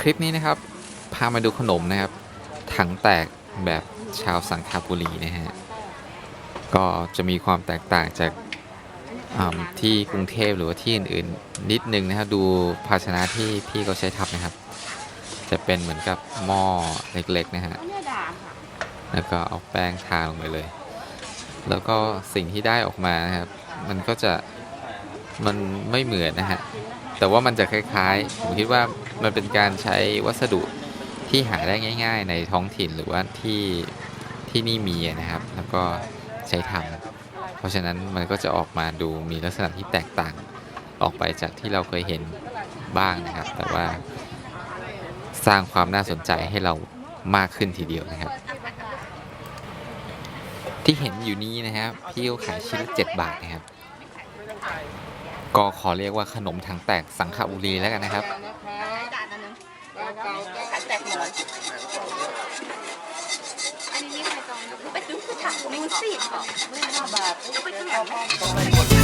คลิปนี้นะครับ พามาดูขนมนะครับ ถังแตกแบบชาวสังขบุรีนะฮะ ก็จะมีความแตกต่างจากที่กรุงเทพหรือว่าที่อื่นๆ นิดนึงนะครับ ดูภาชนะที่พี่เขาใช้ทำนะครับ จะเป็นเหมือนกับหม้อเล็กๆนะฮะ แล้วก็เอาแป้งทาลงไปเลย แล้วก็สิ่งที่ได้ออกมานะครับ มันก็จะ มันไม่เหมือนนะฮะ แต่ว่ามันจะคล้ายๆ ผมคิดว่ามันเป็นการใช้วัสดุที่หาได้ง่าย ๆ ในท้องถิ่นหรือว่าที่ที่นี่มีนะครับ แล้วก็ใช้ทำเพราะฉะนั้นมันก็จะออกมาดูมีลักษณะที่แตกต่างออกไปจากที่เราเคยเห็นบ้างนะครับ แต่ว่าสร้างความน่าสนใจให้เรามากขึ้นทีเดียวนะครับ ที่เห็นอยู่นี้นะครับพี่เขาขายชิ้นละเจ็ดบาทนะครับ ก็ขอเรียกว่าขนมถังแตกสังขบุรีแล้วกันนะครับจานอันนึงแตกหมดอันนี้ไม่ใครจองไปซื้อคือถังไม่สิบไม่ห้าบาทไปที่ไหน